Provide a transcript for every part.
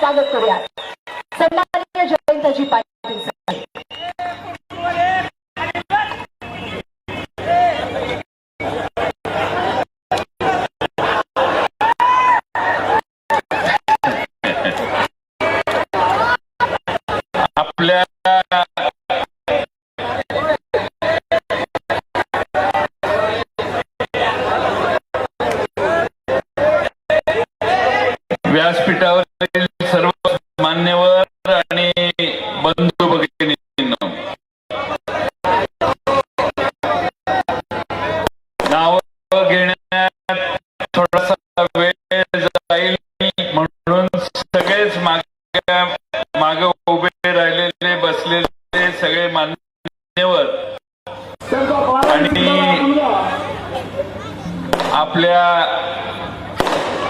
स्वागत करूया. सन्माननीय जयंतजी पाटील आपल्या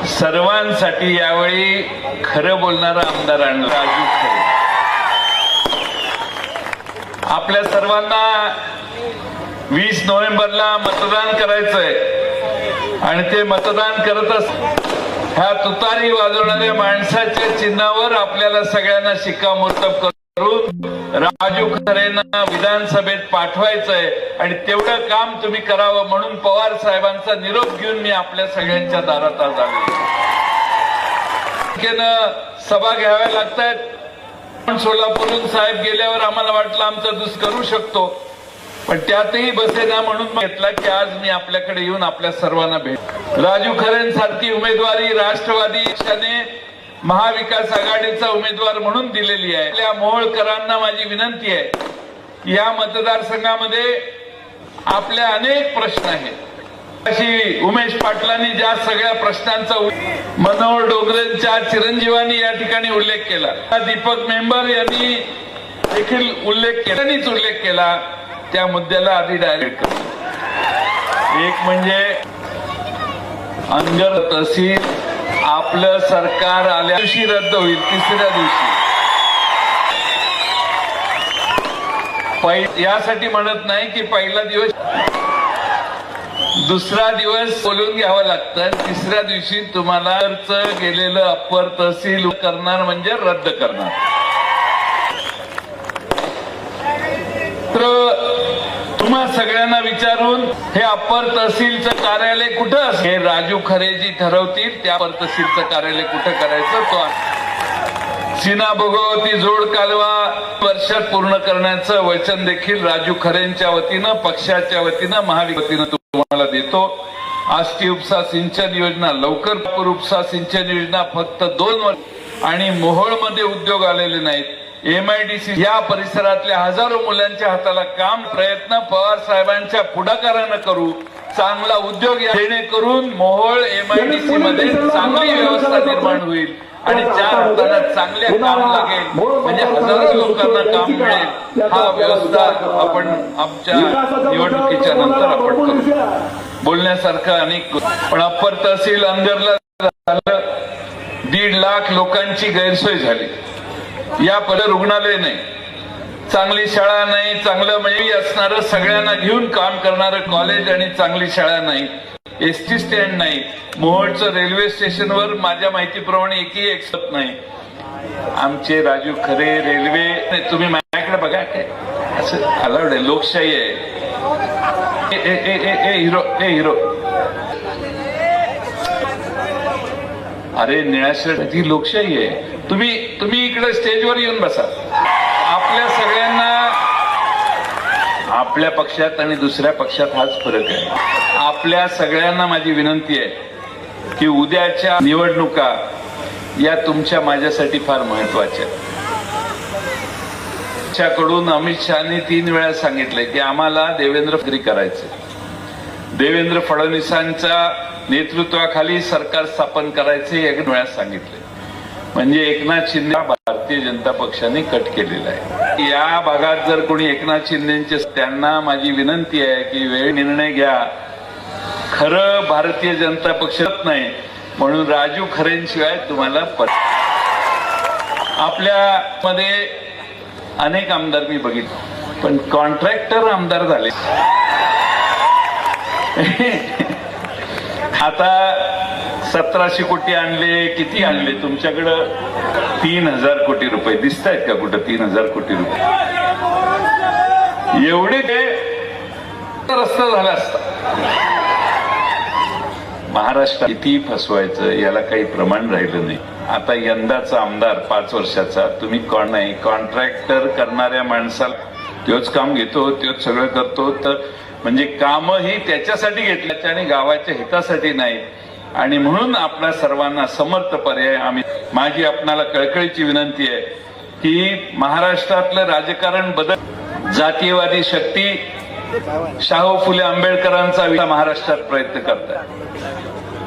सर्वांसाठी यावेळी खरं बोलणारा आमदार आणला राजू खरे. आपल्या सर्वांना वीस नोव्हेंबरला मतदान करायचंय. आणि ते मतदान करत अस ह्या तुतारी वाजवणाऱ्या माणसाच्या चिन्हावर आपल्याला सगळ्यांना शिक्कामोर्तब कर. राजू खरेंना विधानसभेत पाठवायचंय आणि तेवढं काम तुम्ही करावं म्हणून पवार साहेबांचा निरोप घेऊन मी आपल्या सगळ्यांच्या दारात आज आलो सभा घ्याव्या लागतायत. पण सोलापूरून साहेब गेल्यावर आम्हाला वाटलं आमचा दुस करू शकतो. पण त्यातही बसेना म्हणून घेतला की आज मी आपल्याकडे येऊन आपल्या सर्वांना भेट राजू खरेंसारखी उमेदवारी राष्ट्रवादी पक्षाने महाविकास आघाडीचा उमेदवार म्हणून दिलेली आहे. आपल्या मोहोळकरांना माझी विनंती आहे या मतदारसंघामध्ये आपले अनेक प्रश्न आहेत. अशी उमेश पाटलांनी ज्या सगळ्या प्रश्नांचा मनोहर डोंगरेंच्या चिरंजीवांनी या ठिकाणी उल्लेख केला. दीपक मेंबर यांनी देखील उल्लेख केला. उल्लेख केला. त्या मुद्द्याला आधी डायरेक्ट एक म्हणजे अंगर तहसील आपलं सरकार आल्या दिवशी रद्द होईल तिसऱ्या दिवशी. यासाठी म्हणत नाही की पहिला दिवस दुसरा दिवस बोलून घ्यावं लागतं. तिसऱ्या दिवशी तुम्हाला गेलेलं अप्पर तहसील करणार म्हणजे रद्द करणार. तर तुम्हा सगळ्यांना विचारून हे अप्पर तहसीलचं कार्यालय कुठं हे राजू खरे जी ठरवतील त्या अप्पर तहसीलचं कार्यालय कुठं करायचं तो सीना भोगवती जोड कालवा वर्षात पूर्ण करण्याचं वचन देखील राजू खरेंच्या वतीनं पक्षाच्या वतीनं महाविकास तुम्हाला देतो. आष्टी उपसा सिंचन योजना लवकर उपसा सिंचन योजना फक्त दोन वर्ष आणि मोहोळमध्ये उद्योग आलेले नाहीत. एमआयडीसी या परिसरातल्या हजारो मुलांच्या हाताला काम प्रयत्न पवार साहेबांच्या पुढाकारानं करू चांगला उद्योग या- जेणेकरून मोहोळ एमआयडीसी मध्ये चांगली व्यवस्था निर्माण होईल आणि चार हातांना चांगले काम लागेल म्हणजे हजारो लोकांना काम मिळेल हा व्यवस्था आपण आमच्या निवडणुकीच्या नंतर आपण करू. बोलण्यासारखं अनेक पण अप्पर तहसील अंदरला झालं दीड लाख लोकांची गैरसोय झाली. या पद रुग्णालय नाही. चांगली शाळा नाही चांगलं म्हणजे असणार सगळ्यांना घेऊन काम करणार कॉलेज आणि चांगली शाळा नाही. एस टी स्टँड नाही. मोहोळचं रेल्वे स्टेशनवर माझ्या माहितीप्रमाणे एकही एक्सत नाही. आमचे राजू खरे रेल्वे तुम्ही माझ्याकडे बघा काय. असं अलाउड आहे. लोकशाही आहे. ए ए ए ए ए हिरो ए हिरो अरे निळ्या ही लोकशाही आहे. तुम्ही तुम्ही इकडे स्टेजवर येऊन बसा. आपल्या सगळ्यांना आपल्या पक्षात आणि दुसऱ्या पक्षात हाच फरक आहे. आपल्या सगळ्यांना माझी विनंती आहे की उद्याच्या निवडणुका या तुमच्या माझ्यासाठी फार महत्त्वाच्या आहेत. अमित शहानी तीन वेळा सांगितलंय की आम्हाला देवेंद्र फडणवीस करायचं. देवेंद्र फडणवीसांच्या नेतृत्वाखाली सरकार स्थापन करायचे एक वेळा सांगितले म्हणजे एकनाथ शिंदे भारतीय जनता पक्षाने कट केलेला आहे. या भागात जर कोणी एकनाथ शिंदेचे त्यांना माझी विनंती आहे की वेळ निर्णय घ्या. खरं भारतीय जनता पक्षात नाही म्हणून राजू खरेंशिवाय तुम्हाला पट आपल्या मध्ये अनेक आमदार मी बघितले पण कॉन्ट्रॅक्टर आमदार झाले. आता सतराशे कोटी आणले किती आणले? तुमच्याकडं तीन हजार कोटी रुपये. दिसत आहेत का कुठं तीन हजार कोटी रुपये? एवढे ते रस्ता झाला असता. महाराष्ट्र किती फसवायचं याला काही प्रमाण राहिलं नाही. आता यंदाचा आमदार पाच वर्षाचा तुम्ही कोण नाही? कॉन्ट्रॅक्टर करणाऱ्या माणसाला तोच काम घेतो तोच सगळं करतो. तर म्हणजे कामही त्याच्यासाठी घेतल्याचे आणि गावाच्या हितासाठी नाही आणि म्हणून आपल्या सर्वांना समर्थ पर्याय आम्ही माझी आपणाला कळकळीची विनंती आहे की महाराष्ट्रातलं राजकारण बदल जातीयवादी शक्ती शाहू फुले आंबेडकरांचा महाराष्ट्रात प्रयत्न करतात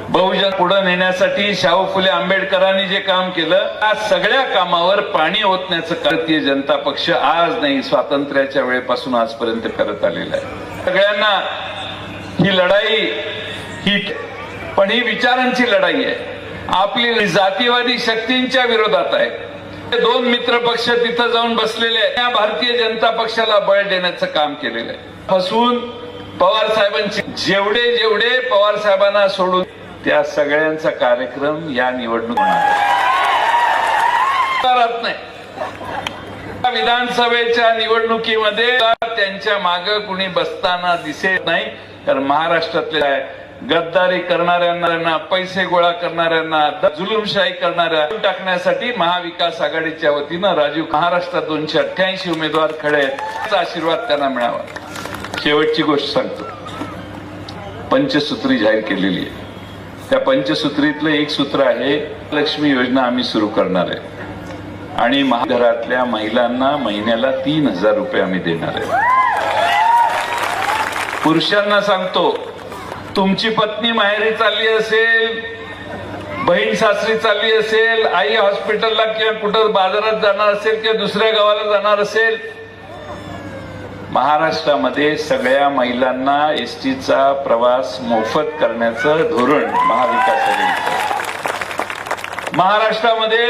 बहुजन पुढे नेण्यासाठी शाहू फुले आंबेडकरांनी जे काम केलं त्या सगळ्या कामावर पाणी ओतण्याचं भारतीय जनता पक्ष आज नाही स्वातंत्र्याच्या वेळेपासून आजपर्यंत करत आलेला आहे. सगळ्यांना ही लढाई ही पण ही विचारांची लढाई आहे. आपली जातीवादी शक्तींच्या विरोधात आहे. ते दोन मित्र पक्ष तिथं जाऊन बसलेले आहेत. त्या भारतीय जनता पक्षाला बळ देण्याचं काम केलेलं आहे. फसून पवार साहेबांची जेवढे जेवढे पवार साहेबांना सोडून त्या सगळ्यांचा कार्यक्रम या निवडणूक नाही. विधानसभेच्या निवडणुकीमध्ये त्यांच्या माग कुणी बसताना दिसेल नाही. तर महाराष्ट्रातल्या गद्दारी करणाऱ्यांना पैसे गोळा करणाऱ्यांना जुलुमशाही करणाऱ्या टाकण्यासाठी महाविकास आघाडीच्या वतीनं राजीव महाराष्ट्रात दोनशे अठ्ठ्याऐंशी उमेदवार खडे आहेत. आशीर्वाद त्यांना मिळावा. शेवटची गोष्ट सांगतो. पंचसूत्री जाहीर केलेली आहे. त्या पंचसूत्रीतलं एक सूत्र आहे लक्ष्मी योजना आम्ही सुरू करणार आहे. आणि महाघरातल्या महिलांना महिन्याला तीन हजार रुपये आम्ही देणार आहे. पुरुषांना सांगतो तुमची पत्नी माहेरी चालली असेल बहीण सासरी चालली असेल आई हॉस्पिटलला किंवा कुठं बाजारात जाणार असेल किंवा दुसऱ्या गावाला जाणार असेल महाराष्ट्रामध्ये सगळ्या महिलांना एसटीचा प्रवास मोफत करण्याचं धोरण महाविकास आघाडीचं महाराष्ट्रामध्ये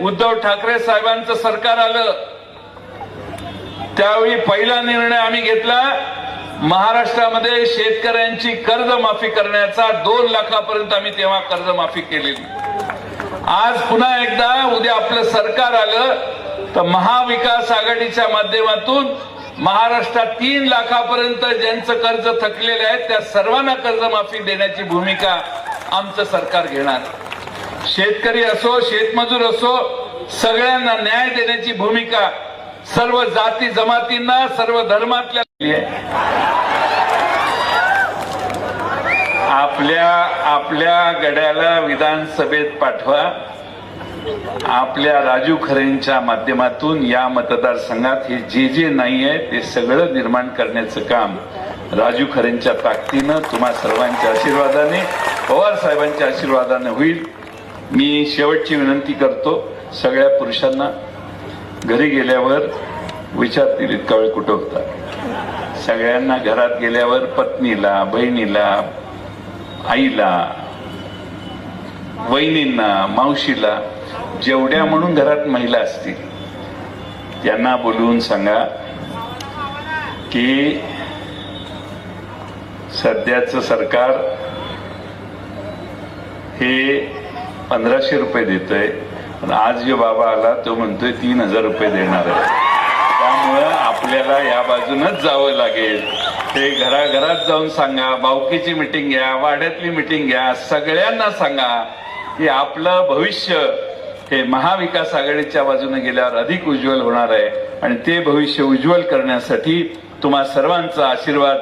उद्धव ठाकरे साहेबांचं सरकार आलं. त्यावेळी पहिला निर्णय आम्ही घेतला महाराष्ट्रामध्ये शेतकऱ्यांची कर्जमाफी करण्याचा दोन लाखापर्यंत आम्ही तेव्हा कर्जमाफी केलेली. आज पुन्हा एकदा उद्या आपलं सरकार आलं तर महाविकास आघाडीच्या माध्यमातून महाराष्ट्रात तीन लाखापर्यंत ज्यांचं कर्ज थकलेले आहे त्या सर्वांना कर्जमाफी देण्याची भूमिका आमचं सरकार घेणार. शेतकरी असो शेतमजूर असो सगळ्यांना न्याय देण्याची भूमिका सर्व जाती जमातींना सर्व धर्मातल्या आपल्या आपल्या गड्याला विधानसभेत पाठवा. आपल्या राजू खरेंच्या माध्यमातून या मतदारसंघात हे जे जे नाही आहे ते सगळं निर्माण करण्याचं काम राजू खरेंच्या ताकदीनं तुम्हा सर्वांच्या आशीर्वादाने पवार साहेबांच्या आशीर्वादाने होईल. मी शेवटची विनंती करतो सगळ्या पुरुषांना. घरी गेल्यावर विचारतील इतका वेळ कुठं होता? सगळ्यांना घरात गेल्यावर पत्नीला बहिणीला आईला वहिनींना मावशीला जेवढ्या म्हणून घरात महिला असतील त्यांना बोलवून सांगा की सध्याचं सरकार हे पंधराशे रुपये देतोय पण आज जो बाबा आला तो म्हणतोय तीन हजार रुपये देणार आहे. त्यामुळं आपल्याला या बाजूनच जावं लागेल. ते घराघरात जाऊन सांगा बावकीची मिटिंग घ्या वाड्यातली मिटिंग घ्या सगळ्यांना सांगा की आपलं भविष्य हे महाविकास आघाडीच्या बाजूने गेल्यावर अधिक उज्ज्वल होणार आहे आणि ते भविष्य उज्ज्वल करण्यासाठी तुम्हा सर्वांचा आशीर्वाद.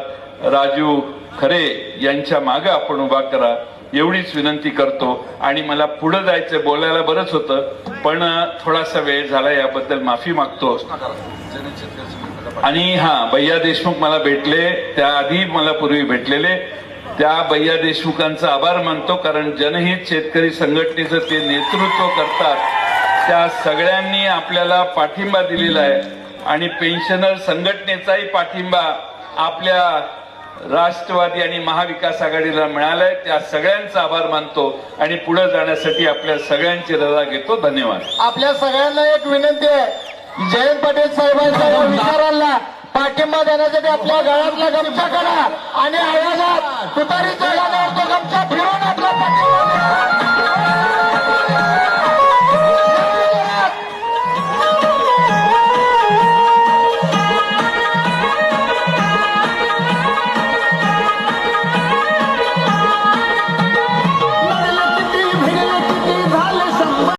राजू खरे यांच्या मागे आपण उभा करा. एवढीच विनंती करतो. आणि मला पुढे जायचं बोलायला बरंच होतं पण थोडासा वेळ झाला याबद्दल माफी मागतो. आणि हा भैया देशमुख मला भेटले. त्याआधी मला पूर्वी भेटलेले. त्या भैया देशमुखांचा आभार मानतो कारण जनहित शेतकरी संघटनेचं ते नेतृत्व करतात. त्या सगळ्यांनी आपल्याला पाठिंबा दिलेला आहे. आणि पेन्शनर संघटनेचाही पाठिंबा आपल्या राष्ट्रवादी आणि महाविकास आघाडीला मिळालाय. त्या सगळ्यांचा आभार मानतो. आणि पुढे जाण्यासाठी आपल्या सगळ्यांची रजा घेतो. धन्यवाद. आपल्या सगळ्यांना एक विनंती आहे. जयंत पाटील साहेबांच्या विचारांना पाठिंबा देण्यासाठी आपल्या गळ्यातला गमछा करा आणि आवाजात तुतारीच्या